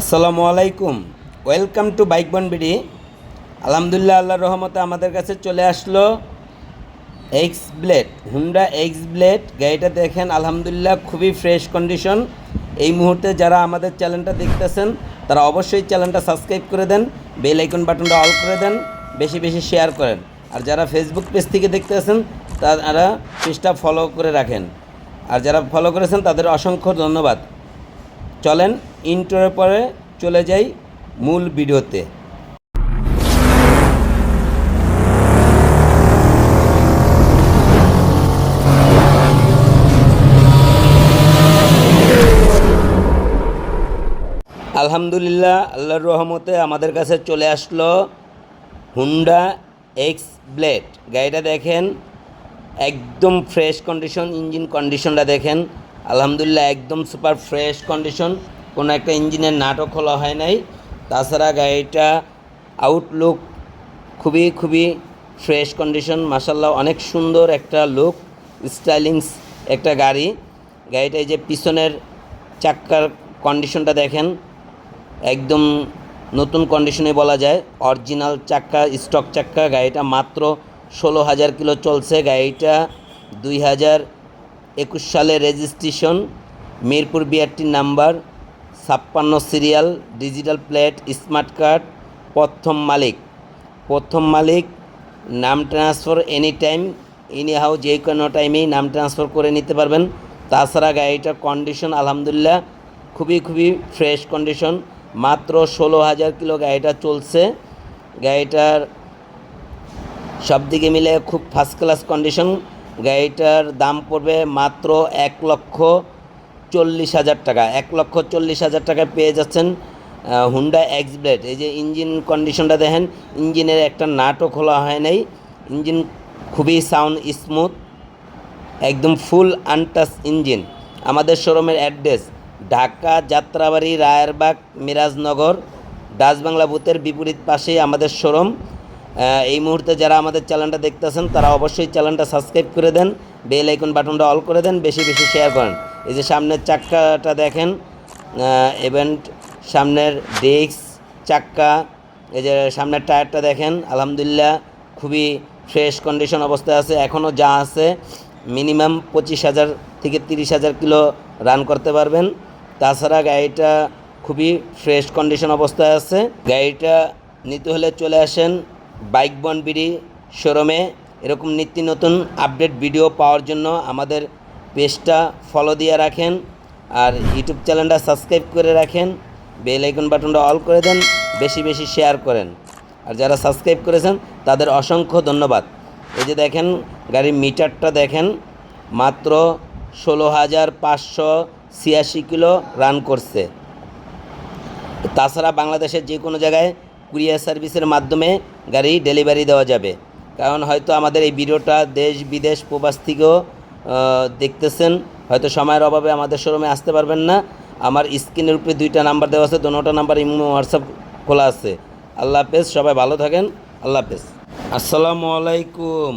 আসসালামু আলাইকুম। Welcome to bike bon BD আলহামদুলিল্লাহ আল্লাহ রহমতে আমাদের কাছে চলে আসলো X blade Honda X blade গাড়িটা দেখেন, আলহামদুলিল্লাহ, খুবই ফ্রেশ কন্ডিশন এই মুহূর্তে যারা আমাদের চ্যানেলটা দেখতেছেন, তারা অবশ্যই চ্যানেলটা সাবস্ক্রাইব করে দেন বেল আইকন বাটনটা অল করে দেন, বেশি বেশি শেয়ার করেন। আর যারা ফেসবুক পেজ থেকে দেখতেছেন, তারা পেজটা ফলো করে রাখেন। আর যারা ফলো করেছেন, তাদের অসংখ্য ধন্যবাদ। চলেন ইন্টোর পরে চলে যাই মূল ভিডিওতে। আলহামদুলিল্লাহ, আল্লাহর রহমতে আমাদের কাছে চলে আসলো হুন্ডা এক্স ব্লেড গাড়িটা দেখেন, একদম ফ্রেশ কন্ডিশন ইঞ্জিন কন্ডিশনটা দেখেন। আলহামদুলিল্লাহ, একদম সুপার ফ্রেশ কন্ডিশন কোনো একটা ইঞ্জিনের নাটক খোলা হয় নাই। তাছাড়া গাড়িটা আউটলুক খুবই খুবই ফ্রেশ কন্ডিশন মাসাল্লাহ অনেক সুন্দর একটা লুক স্টাইলিংস একটা গাড়ি। গাড়িটা এই যে পিছনের চাক্কার কন্ডিশনটা দেখেন, একদম নতুন কন্ডিশনে বলা যায়। অরিজিনাল চাক্কা স্টক চাক্কা, গাড়িটা মাত্র ষোলো হাজার কিলো চলছে। গাড়িটা দুই হাজার একুশ সালে রেজিস্ট্রেশন মিরপুর বিআরটির নাম্বার ছাপ্পান্ন serial, digital plate, smart card, প্রথম মালিক। প্রথম মালিক, নাম transfer any time anyhow যে কোনো টাইমেই নাম ট্রান্সফার করে নিতে পারবেন। তাছাড়া গাড়িটার কন্ডিশন আলহামদুলিল্লাহ খুবই খুবই ফ্রেশ কন্ডিশন। মাত্র ষোলো হাজার কিলো গাড়িটা চলছে। গাড়িটার সব দিকে মিলে খুব ফার্স্ট ক্লাস কন্ডিশন গাড়িটার দাম পড়বে মাত্র এক লক্ষ চল্লিশ হাজার টাকা, এক লক্ষ চল্লিশ হাজার টাকায় পেয়ে যাচ্ছেন হুন্ডা এক্স ব্লেড এই যে ইঞ্জিন কন্ডিশনটা দেখেন, ইঞ্জিনের একটা নাটও খোলা হয় নাই। ইঞ্জিন খুবই সাউন্ড স্মুথ একদম ফুল আনটাস ইঞ্জিন। আমাদের শোরুমের অ্যাড্রেস ঢাকা যাত্রাবাড়ি, রায়েরবাগ, মিরাজনগর বাংলা বুথের বিপরীত পাশেই আমাদের শোরুম। এই মুহূর্তে যারা আমাদের চ্যানেলটা দেখতেছেন, তারা অবশ্যই চ্যানেলটা সাবস্ক্রাইব করে দেন বেল আইকন বাটনটা অল করে দেন, বেশি বেশি শেয়ার করেন। এই যে সামনের চাক্কাটা দেখেন ইভেন্ট সামনের ডেস্ক চাক্কা, এই যে সামনের টায়ারটা দেখেন, আলহামদুলিল্লাহ খুবই ফ্রেশ কন্ডিশন অবস্থায় আছে, এখনও যা আছে মিনিমাম পঁচিশ হাজার থেকে তিরিশ হাজার কিলো রান করতে পারবেন। তাছাড়া গাড়িটা খুবই ফ্রেশ কন্ডিশন অবস্থায় আছে। গাড়িটা নিতে হলে চলে আসেন বাইক বন বিডি শোরুমে। এরকম নিত্য নতুন আপডেট ভিডিও পাওয়ার জন্য আমাদের পেজটা ফলো দিয়ে রাখেন আর ইউটিউব চ্যানেলটা সাবস্ক্রাইব করে রাখেন। বেল আইকন বাটনটা অল করে দেন, বেশি বেশি শেয়ার করেন। আর যারা সাবস্ক্রাইব করেছেন, তাদের অসংখ্য ধন্যবাদ। এই যে দেখেন, গাড়ির মিটারটা দেখেন, মাত্র ষোলো হাজার পাঁচশো ছিয়াশি কিলো রান করছে। তাছাড়া বাংলাদেশের যে কোনো জায়গায় কুরিয়ার সার্ভিসের মাধ্যমে গাড়ি ডেলিভারি দেওয়া যাবে। কারণ হয়তো আমাদের এই ভিডিওটা দেশ বিদেশ প্রবাস থেকেও দেখতেছেন, হয়তো সময়ের অভাবে আমাদের শোরুমে আসতে পারবেন না। আমার স্ক্রিনের উপরে দুইটা নাম্বার দেওয়া আছে দোনোটা নাম্বার ইমো হোয়াটসঅ্যাপ খোলা আছে। আল্লাহ হাফেজ, সবাই ভালো থাকেন, আল্লাহ হাফেজ। আসসালামু আলাইকুম।